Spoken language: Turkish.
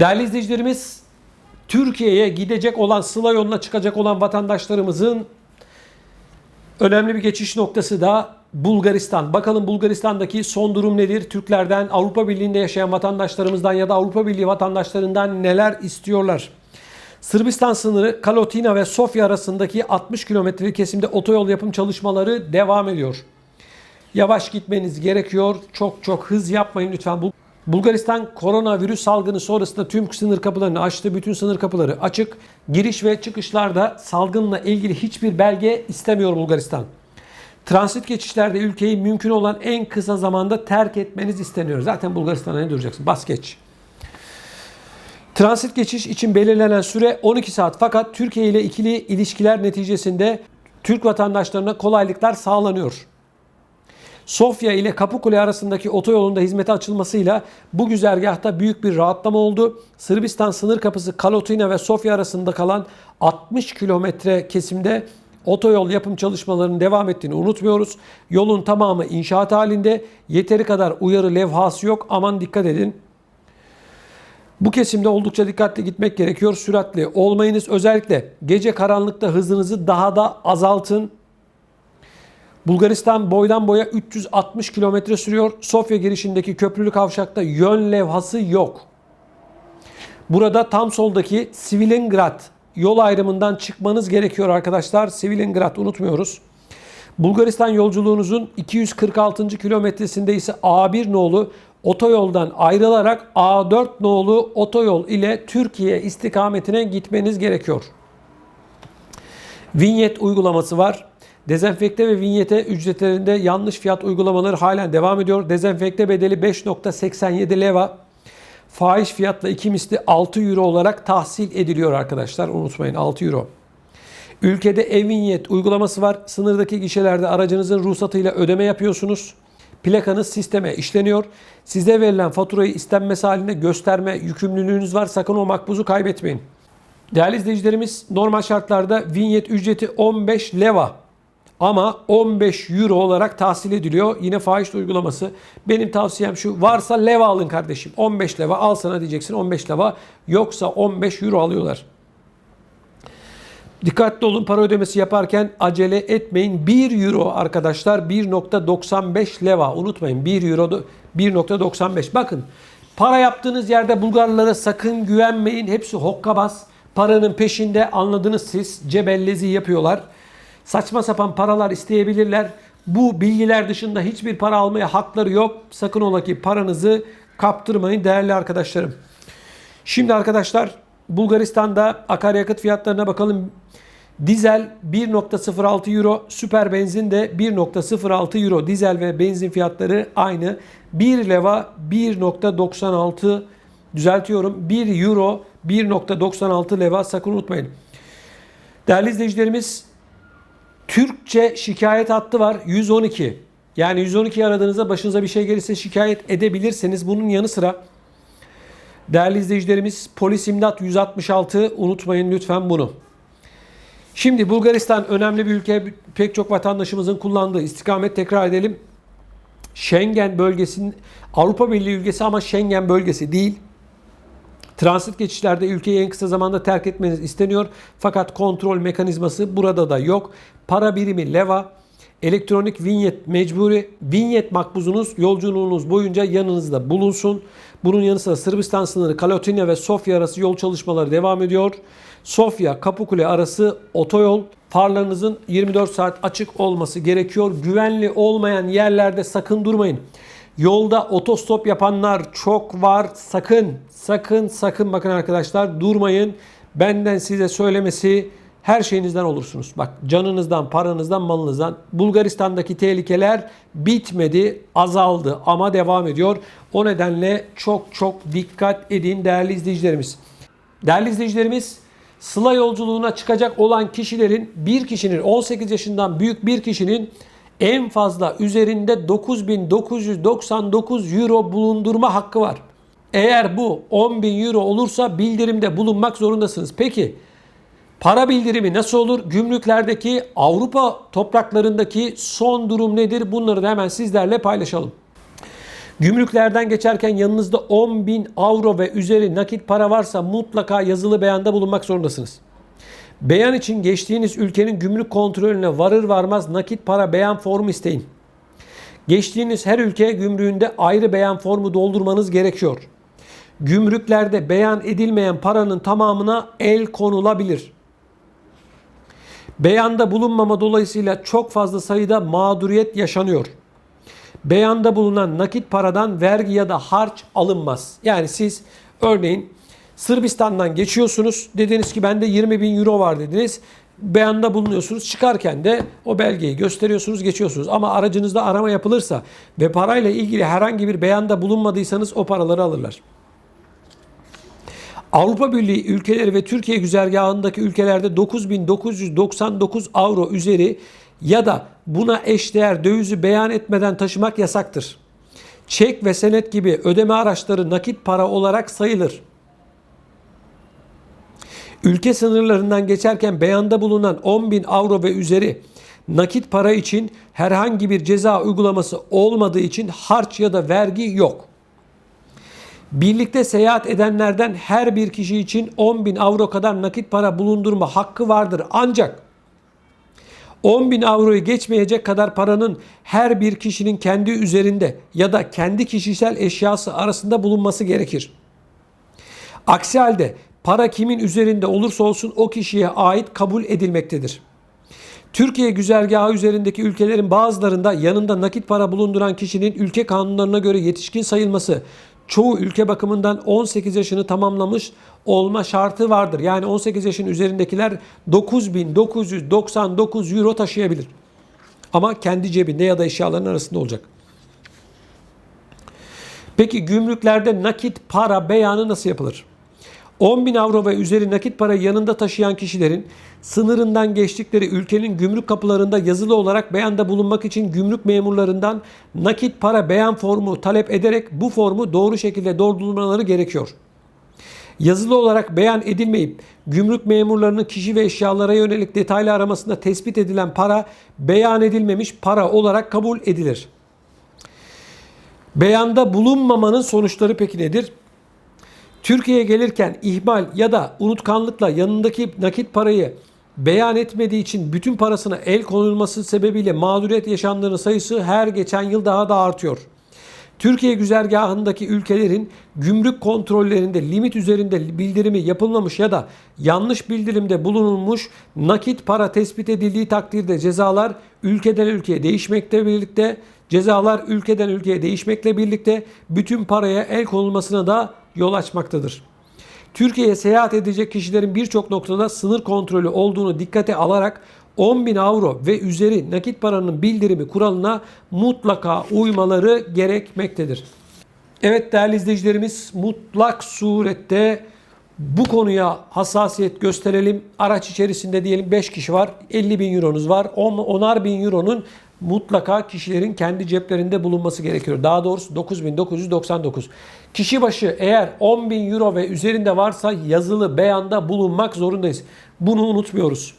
Değerli izleyicilerimiz, Türkiye'ye gidecek olan, Sıla yoluna çıkacak olan vatandaşlarımızın önemli bir geçiş noktası da Bulgaristan. Bakalım Bulgaristan'daki son durum nedir? Türklerden, Avrupa Birliği'nde yaşayan vatandaşlarımızdan ya da Avrupa Birliği vatandaşlarından neler istiyorlar? Sırbistan sınırı Kalotina ve Sofya arasındaki 60 kilometrelik kesimde otoyol yapım çalışmaları devam ediyor. Yavaş gitmeniz gerekiyor. Çok çok hız yapmayın lütfen. Bul- Bulgaristan koronavirüs salgını sonrasında tüm sınır kapılarını açtı. Bütün sınır kapıları açık. Giriş ve çıkışlarda salgınla ilgili hiçbir belge istemiyor Bulgaristan. Transit geçişlerde ülkeyi mümkün olan en kısa zamanda terk etmeniz isteniyor. Zaten Bulgaristan'a ne duracaksın? Bas geç. Transit geçiş için belirlenen süre 12 saat fakat Türkiye ile ikili ilişkiler neticesinde Türk vatandaşlarına kolaylıklar sağlanıyor. Sofya ile Kapıkule arasındaki otoyolun da hizmete açılmasıyla bu güzergahta büyük bir rahatlama oldu. Sırbistan sınır kapısı Kalotina ve Sofya arasında kalan 60 kilometre kesimde otoyol yapım çalışmalarının devam ettiğini unutmuyoruz. Yolun tamamı inşaat halinde. Yeteri kadar uyarı levhası yok. Aman dikkat edin. Bu kesimde oldukça dikkatli gitmek gerekiyor. Süratli olmayınız. Özellikle gece karanlıkta hızınızı daha da azaltın. Bulgaristan boydan boya 360 kilometre sürüyor. Sofya girişindeki köprülü kavşakta yön levhası yok. Burada tam soldaki Svilengrad yol ayrımından çıkmanız gerekiyor arkadaşlar. Svilengrad unutmuyoruz. Bulgaristan yolculuğunuzun 246. kilometresinde ise A1 nolu otoyoldan ayrılarak A4 nolu otoyol ile Türkiye istikametine gitmeniz gerekiyor. Vinyet uygulaması var. Dezenfekte ve vinyete ücretlerinde yanlış fiyat uygulamaları halen devam ediyor. Dezenfekte bedeli 5.87 leva. Fahiş fiyatla iki misli 6 euro olarak tahsil ediliyor arkadaşlar. Unutmayın 6 euro. Ülkede e-vinyet uygulaması var. Sınırdaki gişelerde aracınızın ruhsatıyla ödeme yapıyorsunuz. Plakanız sisteme işleniyor. Size verilen faturayı istenmesi halinde gösterme yükümlülüğünüz var. Sakın o makbuzu kaybetmeyin. Değerli izleyicilerimiz normal şartlarda vinyet ücreti 15 leva ama 15 euro olarak tahsil ediliyor. Yine fahiş uygulaması. Benim tavsiyem şu varsa leva alın kardeşim. 15 leva al sana diyeceksin 15 leva yoksa 15 euro alıyorlar. Dikkatli olun para ödemesi yaparken acele etmeyin. 1 euro arkadaşlar 1.95 leva unutmayın 1 euro 1.95 bakın para yaptığınız yerde Bulgarlara sakın güvenmeyin. Hepsi hokkabaz. Paranın peşinde anladınız siz cebellezi yapıyorlar. Saçma sapan paralar isteyebilirler. Bu bilgiler dışında hiçbir para almaya hakları yok. Sakın ola ki paranızı kaptırmayın değerli arkadaşlarım. Şimdi arkadaşlar Bulgaristan'da akaryakıt fiyatlarına bakalım. Dizel 1.06 euro, süper benzin de 1.06 euro. Dizel ve benzin fiyatları aynı. 1 leva 1.96 düzeltiyorum. 1 euro 1.96 leva sakın unutmayın. Değerli izleyicilerimiz Türkçe şikayet hattı var 112. Yani 112 aradığınızda başınıza bir şey gelirse şikayet edebilirsiniz. Bunun yanı sıra değerli izleyicilerimiz polis imdat 166 unutmayın lütfen bunu. Şimdi Bulgaristan önemli bir ülke. Pek çok vatandaşımızın kullandığı istikamet tekrar edelim. Schengen bölgesinin Avrupa Birliği ülkesi ama Schengen bölgesi değil. Transit geçişlerde ülkeyi en kısa zamanda terk etmeniz isteniyor. Fakat kontrol mekanizması burada da yok. Para birimi leva, elektronik vinyet mecburi. Vinyet makbuzunuz yolculuğunuz boyunca yanınızda bulunsun. Bunun yanı sıra Sırbistan sınırı Kalotina ve Sofya arası yol çalışmaları devam ediyor. Sofya Kapıkule arası otoyol farlarınızın 24 saat açık olması gerekiyor. Güvenli olmayan yerlerde sakın durmayın. Yolda otostop yapanlar çok var. Sakın, sakın, sakın bakın arkadaşlar durmayın. Benden size söylemesi her şeyinizden olursunuz. Bak canınızdan, paranızdan, malınızdan. Bulgaristan'daki tehlikeler bitmedi, azaldı ama devam ediyor. O nedenle çok çok dikkat edin değerli izleyicilerimiz. Değerli izleyicilerimiz, Sıla yolculuğuna çıkacak olan kişilerin bir kişinin 18 yaşından büyük bir kişinin en fazla üzerinde 9999 euro bulundurma hakkı var. Eğer bu 10.000 euro olursa bildirimde bulunmak zorundasınız. Peki para bildirimi nasıl olur? Gümrüklerdeki Avrupa topraklarındaki son durum nedir? Bunları da hemen sizlerle paylaşalım. Gümrüklerden geçerken yanınızda 10 bin avro ve üzeri nakit para varsa mutlaka yazılı beyanda bulunmak zorundasınız. Beyan için geçtiğiniz ülkenin gümrük kontrolüne varır varmaz nakit para beyan formu isteyin. Geçtiğiniz her ülke gümrüğünde ayrı beyan formu doldurmanız gerekiyor. Gümrüklerde beyan edilmeyen paranın tamamına el konulabilir. Beyanda bulunmama dolayısıyla çok fazla sayıda mağduriyet yaşanıyor. Beyanda bulunan nakit paradan vergi ya da harç alınmaz. Yani siz örneğin Sırbistan'dan geçiyorsunuz. Dediniz ki bende 20 bin euro var dediniz. Beyanda bulunuyorsunuz. Çıkarken de o belgeyi gösteriyorsunuz, geçiyorsunuz. Ama aracınızda arama yapılırsa ve parayla ilgili herhangi bir beyanda bulunmadıysanız o paraları alırlar. Avrupa Birliği ülkeleri ve Türkiye güzergahındaki ülkelerde 9999 avro üzeri ya da buna eşdeğer dövizi beyan etmeden taşımak yasaktır. Çek ve senet gibi ödeme araçları nakit para olarak sayılır. Ülke sınırlarından geçerken beyanda bulunan 10 bin avro ve üzeri nakit para için herhangi bir ceza uygulaması olmadığı için harç ya da vergi yok. Birlikte seyahat edenlerden her bir kişi için 10 bin avro kadar nakit para bulundurma hakkı vardır. Ancak 10 bin avroyu geçmeyecek kadar paranın her bir kişinin kendi üzerinde ya da kendi kişisel eşyası arasında bulunması gerekir. Aksi halde para kimin üzerinde olursa olsun o kişiye ait kabul edilmektedir. Türkiye güzergahı üzerindeki ülkelerin bazılarında yanında nakit para bulunduran kişinin ülke kanunlarına göre yetişkin sayılması çoğu ülke bakımından 18 yaşını tamamlamış olma şartı vardır. Yani 18 yaşın üzerindekiler 9999 euro taşıyabilir. Ama kendi cebinde ya da eşyaların arasında olacak. Peki gümrüklerde nakit para beyanı nasıl yapılır? 10 bin avro ve üzeri nakit para yanında taşıyan kişilerin sınırından geçtikleri ülkenin gümrük kapılarında yazılı olarak beyanda bulunmak için gümrük memurlarından nakit para beyan formu talep ederek bu formu doğru şekilde doldurmaları gerekiyor. Yazılı olarak beyan edilmeyip gümrük memurlarının kişi ve eşyalara yönelik detaylı aramasında tespit edilen para beyan edilmemiş para olarak kabul edilir. Beyanda bulunmamanın sonuçları peki nedir? Türkiye'ye gelirken ihmal ya da unutkanlıkla yanındaki nakit parayı beyan etmediği için bütün parasına el konulması sebebiyle mağduriyet yaşandığının sayısı her geçen yıl daha da artıyor. Türkiye güzergahındaki ülkelerin gümrük kontrollerinde limit üzerinde bildirimi yapılmamış ya da yanlış bildirimde bulunulmuş nakit para tespit edildiği takdirde cezalar ülkeden ülkeye değişmekle birlikte cezalar ülkeden ülkeye değişmekle birlikte bütün paraya el konulmasına da yol açmaktadır. Türkiye'ye seyahat edecek kişilerin birçok noktada sınır kontrolü olduğunu dikkate alarak 10 bin avro ve üzeri nakit paranın bildirimi kuralına mutlaka uymaları gerekmektedir. Evet değerli izleyicilerimiz mutlak surette bu konuya hassasiyet gösterelim. Araç içerisinde diyelim 5 kişi var. 50 bin euronuz var. 10'ar bin euronun mutlaka kişilerin kendi ceplerinde bulunması gerekiyor. Daha doğrusu 9999. Kişi başı eğer 10 bin euro ve üzerinde varsa yazılı beyanda bulunmak zorundayız. Bunu unutmuyoruz.